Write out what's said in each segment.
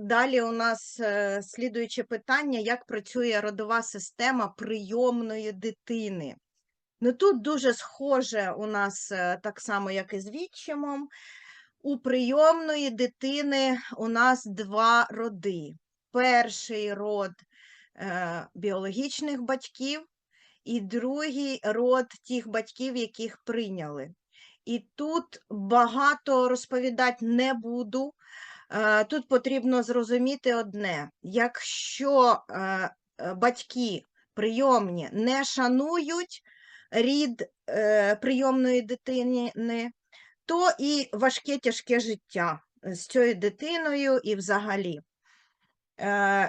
далі у нас е, слідуюче питання: як працює родова система прийомної дитини? Ну тут дуже схоже у нас е, так само, як і з відчимом. У прийомної дитини у нас два роди. Перший род е, біологічних батьків, і другий род тих батьків, яких прийняли. І тут багато розповідати не буду. Е, Тут потрібно зрозуміти одне: якщо е, е, батьки прийомні не шанують рід прийомної дитини, то і важке тяжке життя з цією дитиною і взагалі.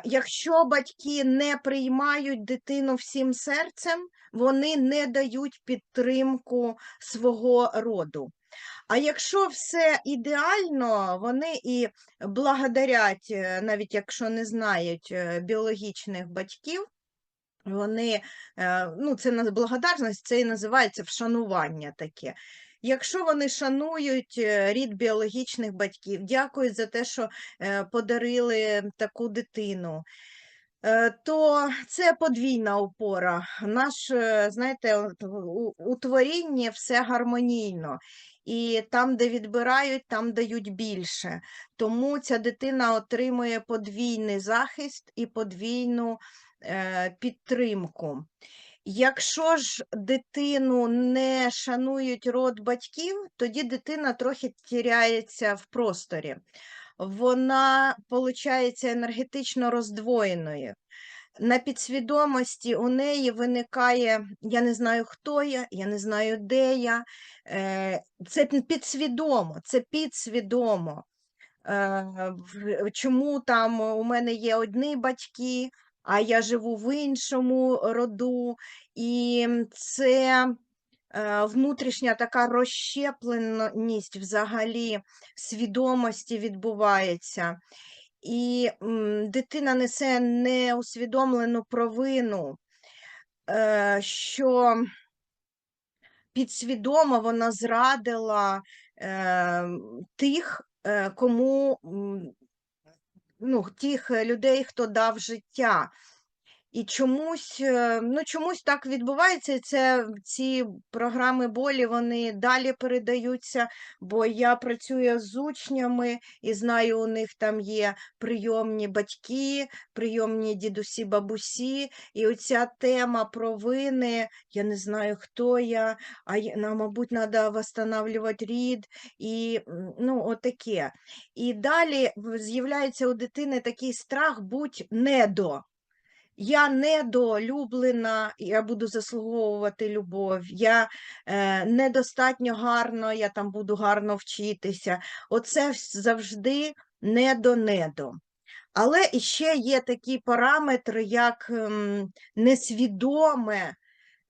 Якщо батьки не приймають дитину всім серцем, вони не дають підтримку свого роду. А якщо все ідеально, вони і благодарять, е, навіть якщо не знають е, біологічних батьків, вони, е, ну, це благодарність, це і називається вшанування таке. Якщо вони шанують рід біологічних батьків, дякують за те, що подарили таку дитину, то це подвійна опора. Наш, знаєте, от у, у творінні все гармонійно. І там, де відбирають, там дають більше. Тому ця дитина отримує подвійний захист і подвійну е, підтримку. Якщо ж дитину не шанують род батьків, тоді дитина трохи тіряється в просторі. Вона, виходить, енергетично роздвоєною. На підсвідомості у неї виникає, я не знаю, хто я, я не знаю, де я. Е, Це підсвідомо, це підсвідомо. Е, Чому там у мене є одні батьки, а я живу в іншому роду, і це е, внутрішня така розщепленість взагалі свідомості відбувається. І дитина несе неусвідомлену провину, е, що підсвідомо вона зрадила е, тих, е, кому ну, тих людей, хто дав життя. І чомусь, е, ну, чомусь так відбувається, це ці програми болі вони далі передаються, бо я працюю з учнями і знаю, у них там є прийомні батьки, прийомні дідусі, бабусі, і оця тема провини, я не знаю, хто я, а нам, мабуть, треба восстанавливати рід, і ну, отаке. І далі з'являється у дитини такий страх будь недо. Я недолюблена, я буду заслуговувати любов, я е, недостатньо гарно, я там буду гарно вчитися. Оце завжди недо-недо. Але іще є такі параметри, як ем, несвідоме,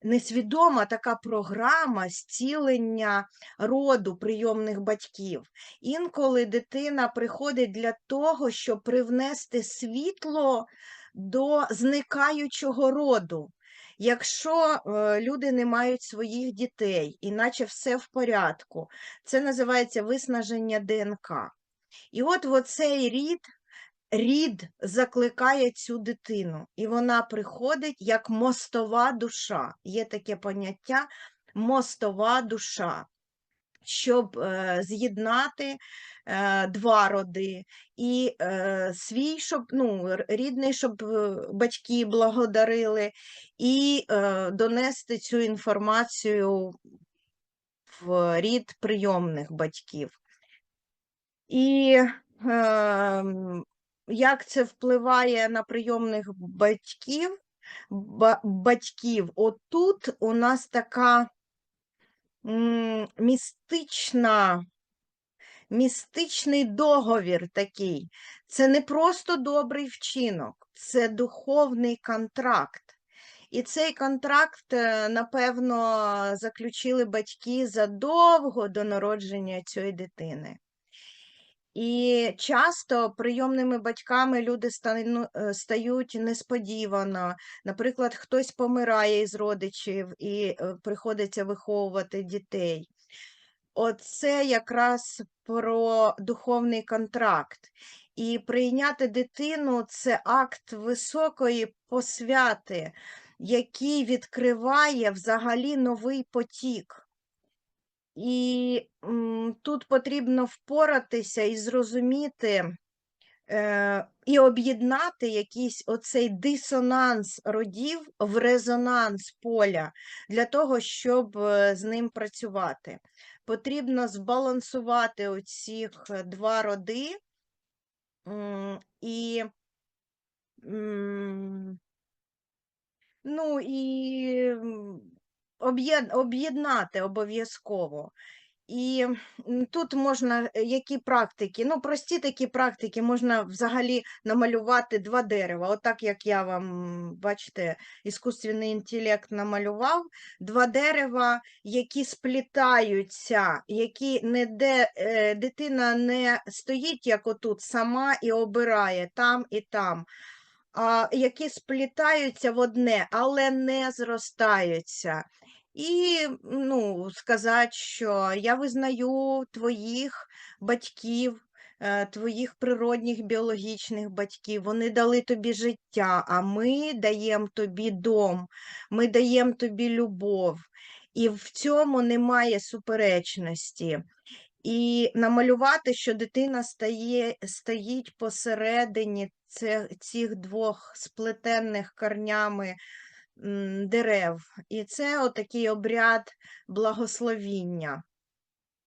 несвідома така програма зцілення роду прийомних батьків. Інколи дитина приходить для того, щоб привнести світло до зникаючого роду. Якщо е, люди не мають своїх дітей, іначе все в порядку, це називається виснаження ДНК. І от в оцей рід, рід закликає цю дитину, і вона приходить як мостова душа. Є таке поняття мостова душа, щоб е, з'єднати е, два роди, і е, свій, щоб ну, рідний, щоб батьки благодарили, і донести цю інформацію в рід прийомних батьків. І е, як це впливає на прийомних батьків? Батьків? Отут у нас така містична, містичний договір такий. Це не просто добрий вчинок, це духовний контракт. І цей контракт, е, напевно, заключили батьки задовго до народження цієї дитини. І часто прийомними батьками люди е, стають несподівано. Наприклад, хтось помирає із родичів і е, приходиться виховувати дітей. Оце якраз про духовний контракт. І прийняти дитину це акт високої посвяти, який відкриває взагалі новий потік. І м, тут потрібно впоратися і зрозуміти е, і об'єднати якийсь оцей дисонанс родів в резонанс поля для того, щоб е, з ним працювати. Потрібно збалансувати оці два роди м, і м, ну і об'єднати обов'язково. І тут можна е, які практики? Ну, прості такі практики, можна взагалі намалювати два дерева. Отак, як я вам, бачите, іскусственний інтелект намалював, два дерева, які сплітаються, які не де е, дитина не стоїть, як отут, сама і обирає там і там. А, які сплітаються в одне, але не зростаються. І ну, сказати, що я визнаю твоїх батьків, е, твоїх природних біологічних батьків. Вони дали тобі життя, а ми даємо тобі дом, ми даємо тобі любов. І в цьому немає суперечності. І намалювати, що дитина стає, стоїть посередині цих двох сплетених корнями дерев. І це отакий обряд благословіння.